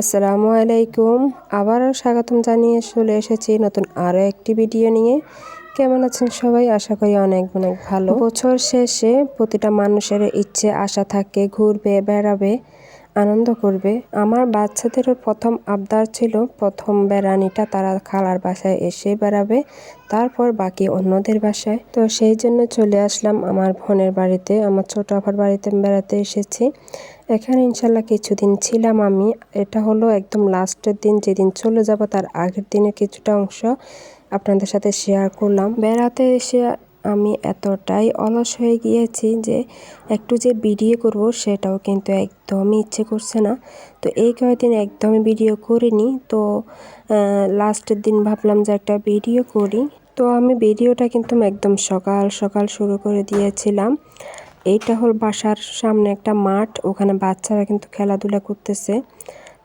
আসসালামু আলাইকুম। আবারও স্বাগতম জানিয়ে চলে এসেছি নতুন আরও একটি ভিডিও নিয়ে। কেমন আছেন সবাই? আশা করি অনেক অনেক ভালো। বছর শেষে প্রতিটা মানুষের ইচ্ছে, আশা থাকে, ঘুরবে, বেড়াবে। আনন্দ করবে। আমার বাচ্চাদেরও প্রথম আবদার ছিল, প্রথম বেড়ানিটা তারা খালার বাসায় এসে বেড়াবে, তারপর বাকি অন্যদের বাসায়। তো সেই জন্য চলে আসলাম আমার বোনের বাড়িতে, আমার ছোট আপার বাড়িতে বেড়াতে এসেছি। এখানে ইনশাল্লাহ কিছুদিন ছিলাম আমি। এটা হলো একদম লাস্টের দিন, যেদিন চলে যাব তার আগের দিনের কিছুটা অংশ আপনাদের সাথে শেয়ার করলাম। বেড়াতে এসে আমি এতটাই অলস হয়ে গিয়েছি যে একটু যে ভিডিও করব সেটাও কিন্তু একদমই ইচ্ছে করছে না। তো এই কয়েকদিন একদমই ভিডিও করিনি। তো লাস্টের দিন ভাবলাম যে একটা ভিডিও করি। তো আমি ভিডিওটা কিন্তু একদম সকাল সকাল শুরু করে দিয়েছিলাম। এইটা হল বাসার সামনে একটা মাঠ, ওখানে বাচ্চারা কিন্তু খেলাধুলা করতেছে।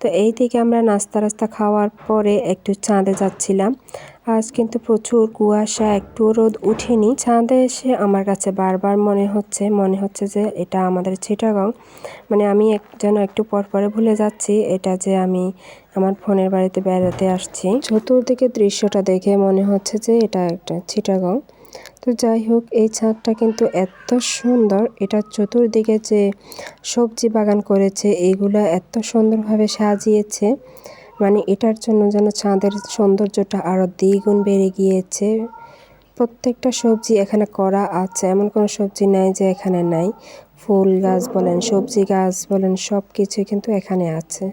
তো এই দিকে আমরা নাস্তা রাস্তা খাওয়ার পরে একটু চাঁদে যাচ্ছিলাম। আজ কিন্তু প্রচুর কুয়াশা একটু রোদ উঠেনি। চাঁদে এসে আমার কাছে বারবার মনে হচ্ছে মনে হচ্ছে যে এটা আমাদের চিটাগং। মানে আমি এক, যেন একটু পর পরে ভুলে যাচ্ছি, এটা যে আমি আমার ফোনের বাড়িতে বেড়াতে আসছি। চতুর্দিকে দৃশ্যটা দেখে মনে হচ্ছে যে এটা একটা চিটাগং। তো যাই হোক, এই ছাদটা কিন্তু এত সুন্দর, এটা চতুর্দিকে যে সবজি বাগান করেছে এইগুলো এত সুন্দরভাবে সাজিয়েছে। মানে এটার জন্য যেন ছাদের সৌন্দর্যটা আরও দ্বিগুণ বেড়ে গিয়েছে। প্রত্যেকটা সবজি এখানে করা আছে, এমন কোনো সবজি নাই যে এখানে নাই। ফুল গাছ বলেন, সবজি গাছ বলেন সব কিছুই কিন্তু এখানে আছে।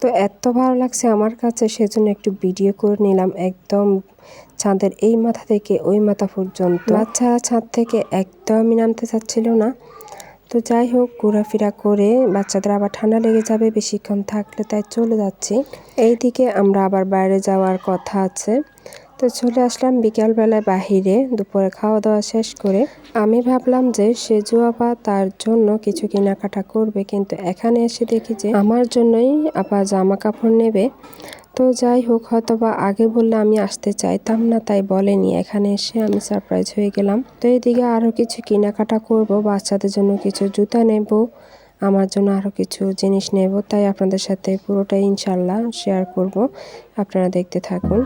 তো এত ভালো লাগছে আমার কাছে, সেজন্য একটু ভিডিও করে নিলাম একদম ছাদের এই মাথা থেকে ওই মাথা পর্যন্ত। বাচ্চারা ছাদ থেকে একদমই নামতে চাচ্ছিল না। তো যাই হোক, ঘোরাফেরা করে বাচ্চাদের আবার ঠান্ডা লেগে যাবে, বেশিক্ষণ থাকলে তাই চলে যাচ্ছি। এইদিকে আমরা আবার বাইরে যাওয়ার কথা আছে। তো চলে আসলাম বিকালবেলায় বাহিরে, দুপুরে খাওয়া দাওয়া শেষ করে। আমি ভাবলাম যে সেজু আপা তার জন্য কিছু কেনাকাটা করবে, কিন্তু এখানে এসে দেখি যে আমার জন্যই আপা জামা কাপড় নেবে। তো যাই হোক হয়তো বা আগে বললে আমি আসতে চাইতাম না, তাই বলেনি। এখানে এসে আমি সারপ্রাইজ হয়ে গেলাম। তো এদিকে আরও কিছু কেনাকাটা করব, বাচ্চাদের জন্য কিছু জুতা নেব, আমার জন্য আরও কিছু জিনিস নেব, তাই আপনাদের সাথে পুরোটাই ইনশাল্লাহ শেয়ার করব। আপনারা দেখতে থাকুন।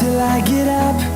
Till I get up.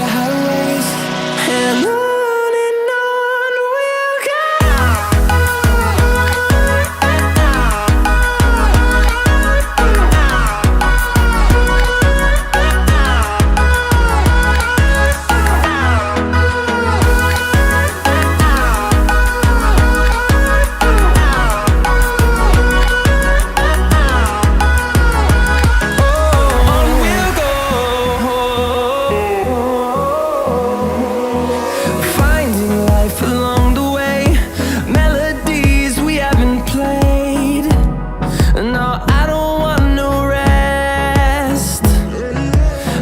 I don't want no rest.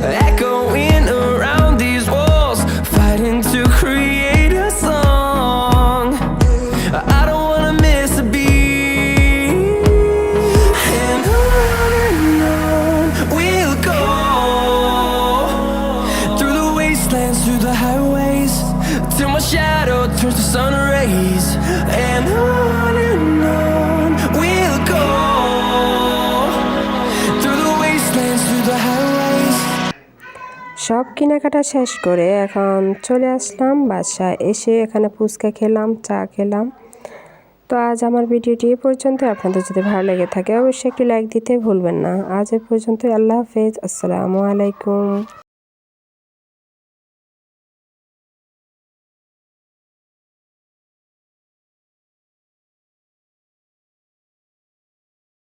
Echoing around these walls Fighting to create a song. I don't wanna miss a beat. And on and on we'll go. Through the wastelands, through the highways Till my shadow turns to sun rays. And on সব কেনাকাটা শেষ করে এখন চলে আসলাম বাসায়। এসে এখানে ফুচকা খেলাম, চা খেলাম। তো আজ আমার ভিডিওটি এ পর্যন্ত আপনাদের যদি ভালো লেগে থাকে অবশ্যই একটি লাইক দিতে ভুলবেন না। আজ এ পর্যন্ত আল্লাহ হাফেজ। আসসালামু আলাইকুম।